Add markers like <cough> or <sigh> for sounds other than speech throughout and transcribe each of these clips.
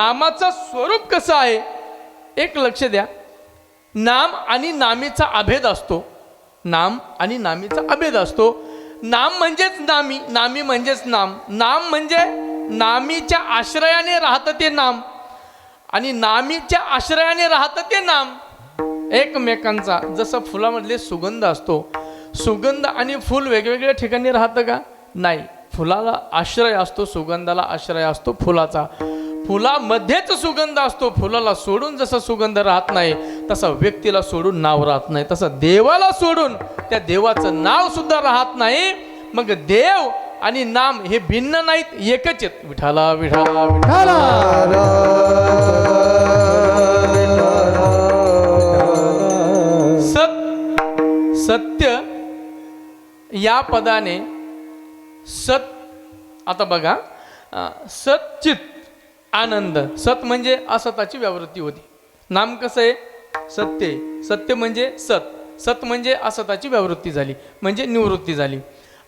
नामाचं स्वरूप कसं आहे? एक लक्ष द्या. नाम आणि नामीचा अभेद असतो. नाम आणि नामीचा अभेद असतो. नाम म्हणजेच नामी नामी म्हणजेच नाम. नाम म्हणजे नामीच्या आश्रयाने राहतं ते नाम. आणि नामीच्या आश्रयाने राहतं ते नाम. एकमेकांचा जसं फुलामधले सुगंध असतो. सुगंध आणि फुल वेगवेगळ्या ठिकाणी राहतं का? नाही. फुलाला आश्रय असतो सुगंधाला आश्रय असतो फुलाचा. फुलामध्येच सुगंध असतो. फुलाला सोडून जसा सुगंध राहत नाही तसा व्यक्तीला सोडून नाव राहत नाही. तसं देवाला सोडून त्या देवाचं नाव सुद्धा राहत नाही. मग देव आणि नाम हे भिन्न नाहीत एकच आहेत. विठाला विठाला विठाला सत सत्य या पदाने सत आता बघा सच्चित आनंद. सत म्हणजे असताची व्यावृत्ती होती. नाम कसं आहे? सत्य. सत्य म्हणजे सत. सत म्हणजे असताची व्यावृत्ती झाली. म्हणजे निवृत्ती झाली.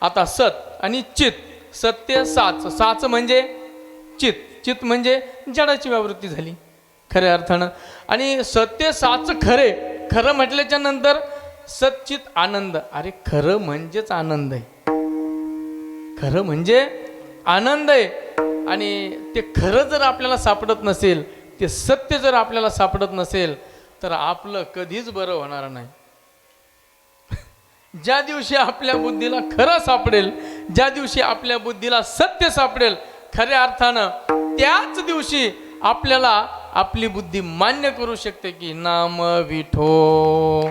आता सत आणि चित. सत्य साच. साच म्हणजे चित. चित म्हणजे जडाची व्यावृत्ती झाली. खऱ्या अर्थानं. आणि सत्य साच खरे. खरं म्हटल्याच्या नंतर सच्चित आनंद. अरे खरं म्हणजेच आनंद आहे. खरं म्हणजे आनंद आहे. आणि ते खरं जर आपल्याला सापडत नसेल ते सत्य जर आपल्याला सापडत नसेल तर आपलं कधीच बरं होणार नाही. <laughs> ज्या दिवशी आपल्या बुद्धीला खरं सापडेल ज्या दिवशी आपल्या बुद्धीला सत्य सापडेल खऱ्या अर्थानं त्याच दिवशी आपल्याला आपली बुद्धी मान्य करू शकते की नाम विठो.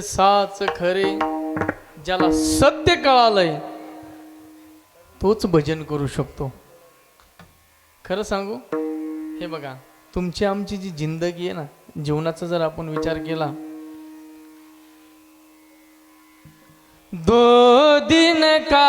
सत्य साच खरे ज्याला सत्य कळालंय तोच भजन करू शकतो. खरं सांगू? हे बघा तुमची आमची जी जिंदगी आहे ना जीवनाचा जर आपण विचार केला दो दिन का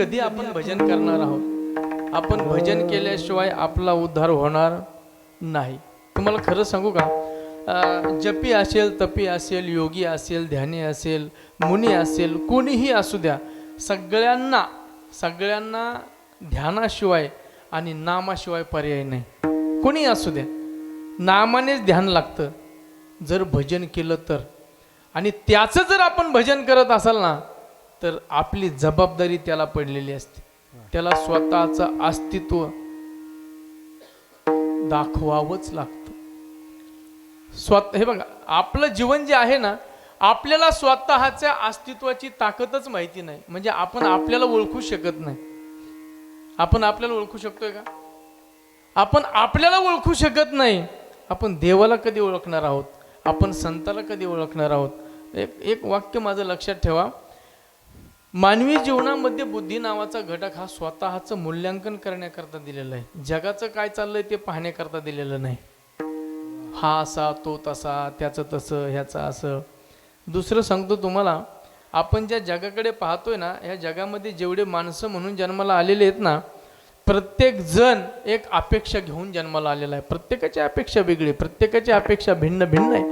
कधी आपण भजन करणार आहोत? आपण भजन केल्याशिवाय आपला उद्धार होणार नाही. तुम्हाला खरं सांगू का? जपी असेल तपी असेल योगी असेल ध्यानी असेल मुनी असेल कोणीही असू द्या सगळ्यांना सगळ्यांना ध्यानाशिवाय आणि नामाशिवाय पर्याय नाही. कोणी असू द्या. नामानेच ध्यान लागतं. जर भजन केलं तर. आणि त्याचं जर आपण भजन करत असाल ना तर आपली जबाबदारी त्याला पडलेली असते. त्याला स्वतःचं अस्तित्व दाखवावंच लागतं. स्वतः हे बघा आपलं जीवन जे आहे ना आपल्याला स्वतःच्या अस्तित्वाची ताकदच माहिती नाही. म्हणजे आपण आपल्याला ओळखू शकत नाही. आपण आपल्याला ओळखू शकतोय का? आपण आपल्याला ओळखू शकत नाही. आपण देवाला कधी ओळखणार आहोत? आपण संताला कधी ओळखणार आहोत? एक एक वाक्य माझं लक्षात ठेवा. मानवी जीवनामध्ये बुद्धी नावाचा घटक हा स्वतःचं मूल्यांकन करण्याकरता दिलेला आहे. जगाचं काय चाललंय ते पाहण्याकरता दिलेलं नाही. हा असा तो तसा त्याचं तसं ह्याचं असं. दुसरं सांगतो तुम्हाला आपण ज्या जगाकडे पाहतोय ना ह्या जगामध्ये जेवढे माणसं म्हणून जन्माला आलेले आहेत ना प्रत्येक जण एक अपेक्षा घेऊन जन्माला आलेला आहे. प्रत्येकाची अपेक्षा वेगळी आहे. प्रत्येकाची अपेक्षा भिन्न भिन्न आहे.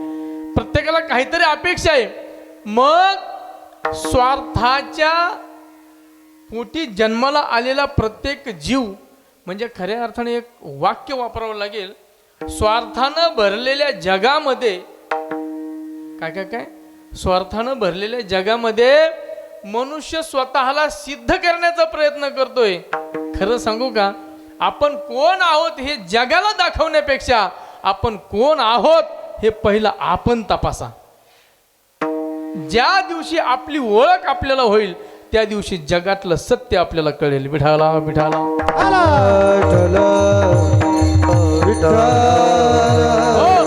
प्रत्येकाला काहीतरी अपेक्षा आहे. मग स्वार्थाच्या पोटी जन्माला आलेला प्रत्येक जीव म्हणजे खऱ्या अर्थाने एक वाक्य वापरावं लागेल स्वार्थानं भरलेल्या जगामध्ये काय काय काय? स्वार्थानं भरलेल्या जगामध्ये मनुष्य स्वतःला सिद्ध करण्याचा प्रयत्न करतोय. खरं सांगू का? आपण कोण आहोत हे जगाला दाखवण्यापेक्षा आपण कोण आहोत हे पहिलं आपण तपासा. ज्या दिवशी आपली ओळख आपल्याला होईल त्या दिवशी जगातलं सत्य आपल्याला कळेल. विठाला विठाला. हो.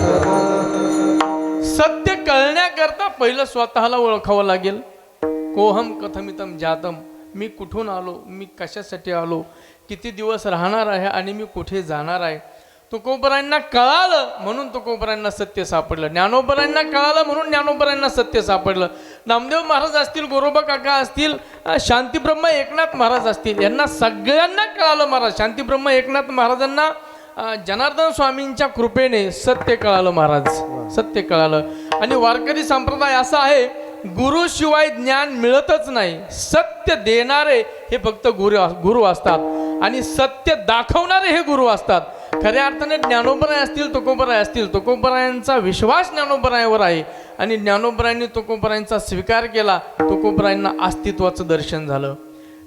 सत्य कळण्याकरता पहिलं स्वतःला ओळखावं लागेल. कोहम कथमितम जातम. मी कुठून आलो? मी कशासाठी आलो? किती दिवस राहणार आहे आणि मी कुठे जाणार आहे? तुकोबरांना कळालं म्हणून तुकोबरांना सत्य सापडलं. ज्ञानोबरांना कळालं म्हणून ज्ञानोबरांना सत्य सापडलं. नामदेव महाराज असतील गोरोबा काका असतील शांतीब्रह्म एकनाथ महाराज असतील यांना सगळ्यांना कळालं महाराज. शांतीब्रह्म एकनाथ महाराजांना जनार्दन स्वामींच्या कृपेने सत्य कळालं महाराज. सत्य कळालं. आणि वारकरी संप्रदाय असा आहे गुरु शिवाय ज्ञान मिळतच नाही. सत्य देणारे हे फक्त गुरु गुरु असतात. आणि सत्य दाखवणारे हे गुरु असतात. खऱ्या अर्थाने ज्ञानोबराय असतील तुकोबराय असतील. तुकोबरायांचा विश्वास ज्ञानोबरायावर आहे. आणि ज्ञानोबरायांनी तुकोबरायांचा स्वीकार केला तुकोबरायांना अस्तित्वाचं दर्शन झालं.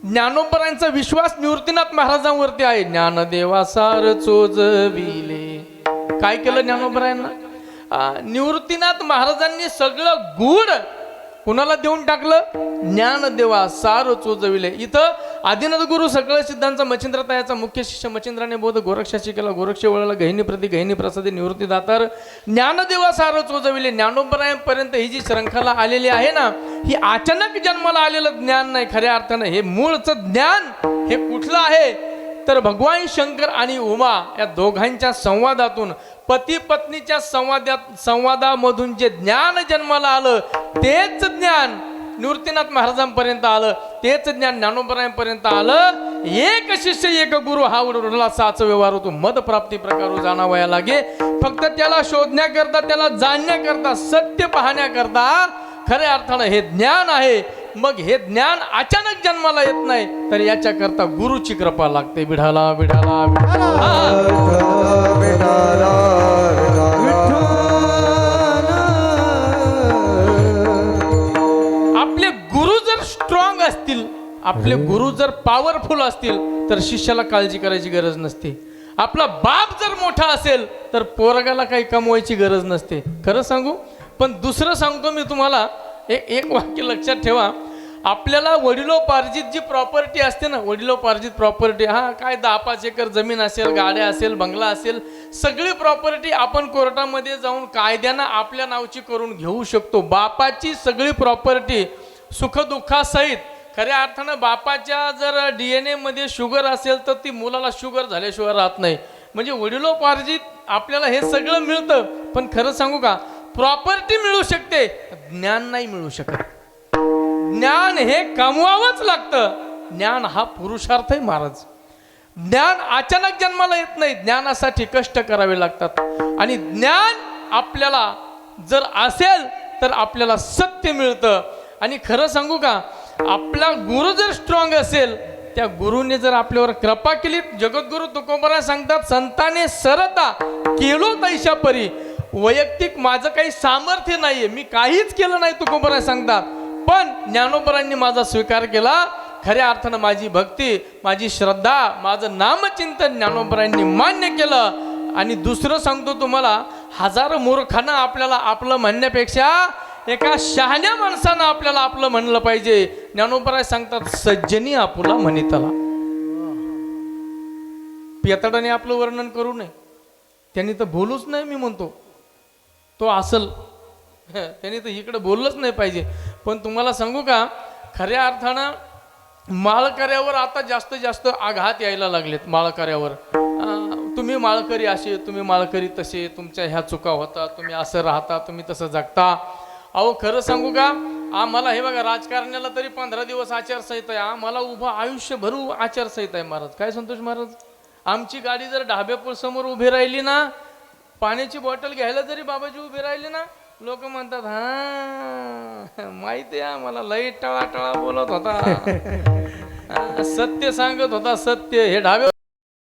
ज्ञानोबरायांचा विश्वास निवृत्तीनाथ महाराजांवरती आहे. ज्ञानदेवासार चोजविले. काय केलं ज्ञानोपरायांना निवृत्तीनाथ महाराजांनी सगळं गुढ कुणाला देऊन टाकलं? ज्ञानदेवा सार चोचविले इथं आदिनाथ गुरु सकळ सिद्धांचा मच्छिंद्र तयाचा मुख्य शिष्य मच्छिंद्राने बोध गोरक्षाशी केला. गोरक्ष वळला गहिनी प्रति गहिनी प्रसादी निवृत्ती दातार. ज्ञानदेवा सार चोचविले ज्ञानोबरायांपर्यंत ही जी श्रंखला आलेली आहे ना ही अचानक जन्माला आलेलं ज्ञान नाही खऱ्या अर्थानं हे मूळचं ज्ञान हे कुठलं आहे? तर भगवान शंकर आणि उमा या दोघांच्या संवादातून पती पत्नीच्या संवादात संवादामधून जे ज्ञान जन्माला आलं तेच ज्ञान निवृत्तीनाथ महाराजांपर्यंत आलं तेच ज्ञान ज्ञानोपरायांपर्यंत आलं. एक शिष्य एक गुरु हा उरला साच व्यवहार होतो. मद प्राप्ती प्रकार हो जाणावया लागे. फक्त त्याला शोधण्याकरता त्याला जाणण्याकरता सत्य पाहण्याकरता खऱ्या अर्थानं हे ज्ञान आहे. मग हे ज्ञान अचानक जन्माला येत नाही तर याच्याकरता गुरुची कृपा लागते. विढाला विढाला आपले गुरु जर स्ट्रॉंग असतील आपले गुरु जर पॉवरफुल असतील तर शिष्याला काळजी करायची गरज नसते. आपला बाप जर मोठा असेल तर पोरगाला काही कमवायची गरज नसते. खरं सांगू? पण दुसरं सांगतो मी तुम्हाला एक एक वाक्य लक्षात ठेवा. आपल्याला वडिलोपार्जित जी प्रॉपर्टी असते ना वडिलोपार्जित प्रॉपर्टी हा काय दहा पाच एकर जमीन असेल गाड्या असेल बंगला असेल सगळी प्रॉपर्टी आपण कोर्टामध्ये जाऊन कायद्यानं आपल्या नावची करून घेऊ शकतो. बापाची सगळी प्रॉपर्टी सुखदुःखासहित खऱ्या अर्थानं बापाच्या जर डी एन एमध्ये शुगर असेल तर ती मुलाला शुगर झाल्याशिवाय राहत नाही. म्हणजे वडिलोपार्जित आपल्याला हे सगळं मिळतं. पण खरं सांगू का? प्रॉपर्टी मिळू शकते ज्ञान नाही मिळू शकत. ज्ञान हे कमवावंच लागतं. ज्ञान हा पुरुषार्थ आहे महाराज. ज्ञान अचानक जन्माला येत नाही ज्ञानासाठी कष्ट करावे लागतात. आणि ज्ञान आपल्याला जर असेल तर आपल्याला सत्य मिळतं. आणि खरं सांगू का आपला गुरु जर स्ट्रॉंग असेल त्या गुरुने जर आपल्यावर कृपा केली जगद्गुरु तुकोबरा सांगतात संताने सरता केलो तैशा परी. वैयक्तिक माझं काही सामर्थ्य नाहीये मी काहीच केलं नाही तुकोबरा सांगतात. पण ज्ञानोबरांनी माझा स्वीकार केला. खऱ्या अर्थानं माझी भक्ती माझी श्रद्धा माझं नामचिंतन ज्ञानोबरांनी मान्य केलं. आणि दुसरं सांगतो तुम्हाला हजारो मूर्खांना आपल्याला आपलं म्हणण्यापेक्षा एका शहाण्या माणसानं आपल्याला आपलं म्हणलं पाहिजे. ज्ञानोबराय सांगतात सज्जनी आपुला म्हणितला. पियताडाने आपलं वर्णन करू नये. त्यांनी तर बोलूच नाही मी म्हणतो. तो असल. <laughs> त्यांनी तर इकडे बोललंच नाही पाहिजे. पण तुम्हाला सांगू का खऱ्या अर्थानं माळकऱ्यावर आता जास्त जास्त आघात यायला लागलेत माळकऱ्यावर. तुम्ही माळकरी असे तुम्ही माळकरी तसे तुमच्या ह्या चुका होता तुम्ही असं राहता तुम्ही तसं जगता. अहो खरं सांगू का आम्हाला हे बघा राजकारण्याला तरी पंधरा दिवस आचारसंहिता आहे. आम्हाला उभं आयुष्यभर आचारसंहिता आहे महाराज. काय संतोष महाराज? आमची गाडी जर ढाब्यापूर समोर उभी राहिली ना पाण्याची बॉटल घ्यायला जरी बाबाजी उभी राहिली ना लोक म्हणतात हा माहिती आहे आम्हाला. लई टळा टळा बोलत होता. <laughs> सत्य सांगत होता सत्य हे ढाबे